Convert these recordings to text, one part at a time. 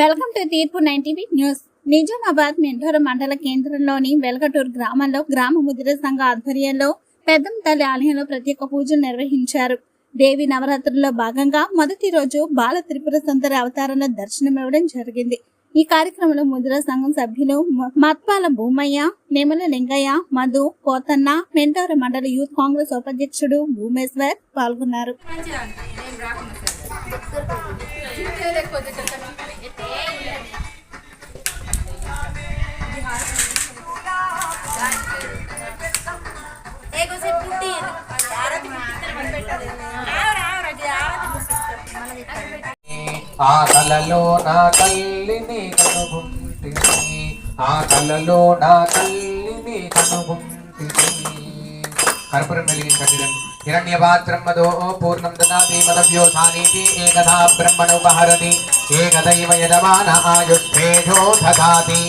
Welcome to Theerpu nine news. Nizamabad Mendora మండల కేంద్రంలోని వెలగటూరు గ్రామంలో గ్రామ ముదిర సంఘ ఆధ్వర్యంలో పెద్దం తల్లి ఆలయంలో ప్రత్యేక పూజలు నిర్వహించారు. దేవి నవరాత్రుల్లో భాగంగా మొదటి రోజు బాల త్రిపుర సుందర అవతారంలో దర్శనమివ్వడం జరిగింది. ఈ కార్యక్రమంలో ముద్ర సంఘం సభ్యులు మత్పాల భూమయ్య నేమల లింగయ్య మధు పోతన్న మెంటోర మండల యూత్ కాంగ్రెస్ ఉపాధ్యక్షుడు భూమేశ్వర్ పాల్గొన్నారు. లేకోసేపు పుట్టి ఆ కలలో నా తల్లిని కనుగుంటిని. ఆ కలలో నా తల్లిని కనుగుంటిని. కర్పూరం వెలిగించండి హిరణ్యపాత్రం మదో పూర్ణం దాతి మదవ్యోధానీతి ఏకథా బ్రహ్మణోపహరతి ఏకదైవ యజమాన ఆయుష్ేధో దాతి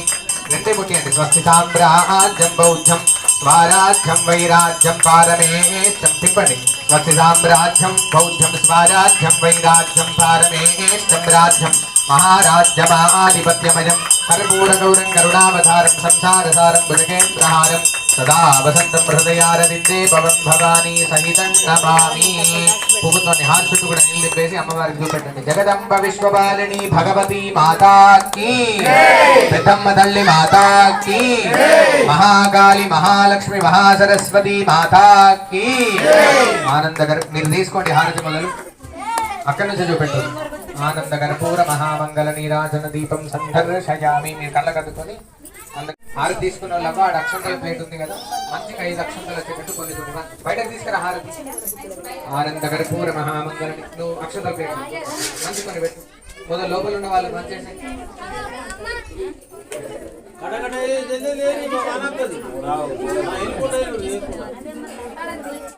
రెండే ముట్టి అండి స్వస్తి సామ్రాజ్యం బౌద్ధం. स्वाराज्यम वैराज्यम पारमेच्छम टिप्पणी। वत्साम्राज्यम बौद्धम स्वाराज्यम वैराज्यम पारमेच्छम राज्यम महाराज्यमाधिपत्यमयं कर्पूरगौरं करुणावधारं संसारसारं, भुजगेन्द्रहारं। सदा वसंत हृदयारविन्दे पवं भवानी सहित नमा నమామి పువ్వుతోని హార్ చుట్టూ కూడా నీళ్ళు వేసి అమ్మవారికి చూపెట్టండి. జగదంబ విశ్వపాలిని భగవతి మాతాకి పెద్దమ్మ తల్లి మాతాకి మహాకాళి మహాలక్ష్మి మహాసరస్వతి మాతాకి. ఆనందగర్ మీరు తీసుకోండి హారతి మొదలు. అక్కడి నుంచి చూపెట్టు ఆనంద కర్పూర మహామంగళ నీరాజన దీపం సందర్శయామి. మీరు కళ్ళ అన్న- హారతి తీసుకున్న వాళ్ళకు ఆడ అక్షంతల ప్లేట్ ఉంది కదా మంచిగా ఐదు అక్షంతలు వచ్చేటట్టు కొన్ని కొన్ని బయటకు తీసుకురా హారతి ఆనంద కర్పూర మహామంగళ నువ్వు అక్షంతల ప్లేట్ మంచి కొన్ని పెట్టు. మొదలు లోపల ఉన్న వాళ్ళు మంచి కడగడ